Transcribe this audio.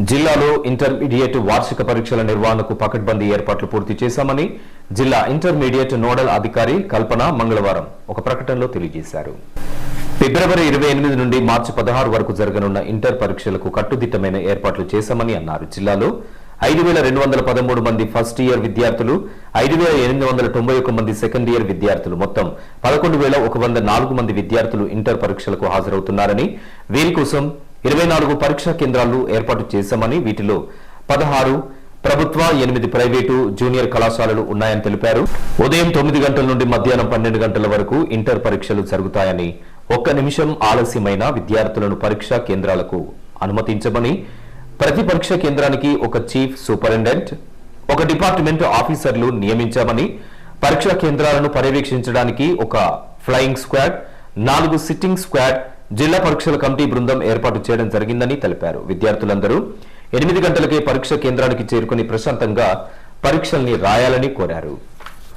జిల్లాలో ఇంటర్మీడియట్ వార్షిక పరీక్షల నిర్వహణకు పకడ్బందీ ఏర్పాట్లు పూర్తి చేశామని జిల్లా ఇంటర్మీడియట్ నోడల్ అధికారి కల్పన మంగళవారం ఒక ప్రకటనలో తెలియజేశారు. ఫిబ్రవరి ఇరవై ఎనిమిది నుండి మార్చి పదహారు వరకు జరగనున్న ఇంటర్ పరీక్షలకు కట్టుదిట్టమైన ఏర్పాట్లు చేశామని అన్నారు. జిల్లాలో ఐదు వేల రెండు వందల పదమూడు మంది ఫస్ట్ ఇయర్ విద్యార్థులు ఐదు వేల ఎనిమిది వందల తొంభై ఒక మంది సెకండ్ ఇయర్ విద్యార్థులు మొత్తం పదకొండు వేల ఒక వంద నాలుగు మంది విద్యార్థులు ఇంటర్ పరీక్షలకు హాజరవుతున్నారని వీరి కోసం ఇరవై నాలుగు పరీక్షా కేంద్రాలు ఏర్పాటు చేశామని వీటిలో పదహారు ప్రభుత్వ ఎనిమిది ప్రైవేటు జూనియర్ కళాశాలలు ఉన్నాయని తెలిపారు. ఉదయం తొమ్మిది గంటల నుండి మధ్యాహ్నం పన్నెండు గంటల వరకు ఇంటర్ పరీక్షలు జరుగుతాయని ఒక్క నిమిషం ఆలస్యమైన విద్యార్థులను పరీక్షా కేంద్రాలకు అనుమతించమని ప్రతి పరీక్షా కేంద్రానికి ఒక చీఫ్ సూపరింటెండెంట్ ఒక డిపార్ట్మెంట్ ఆఫీసర్లు నియమించామని పరీక్షా కేంద్రాలను పర్యవేక్షించడానికి ఒక ఫ్లయింగ్ స్క్వాడ్ నాలుగు సిట్టింగ్ స్క్వాడ్ జిల్లా పరీక్షల కమిటీ బృందం ఏర్పాటు చేయడం జరిగిందని తెలిపారు. విద్యార్థులందరూ ఎనిమిది గంటలకే పరీక్ష కేంద్రానికి చేరుకుని ప్రశాంతంగా పరీక్షల్ని రాయాలని కోరారు.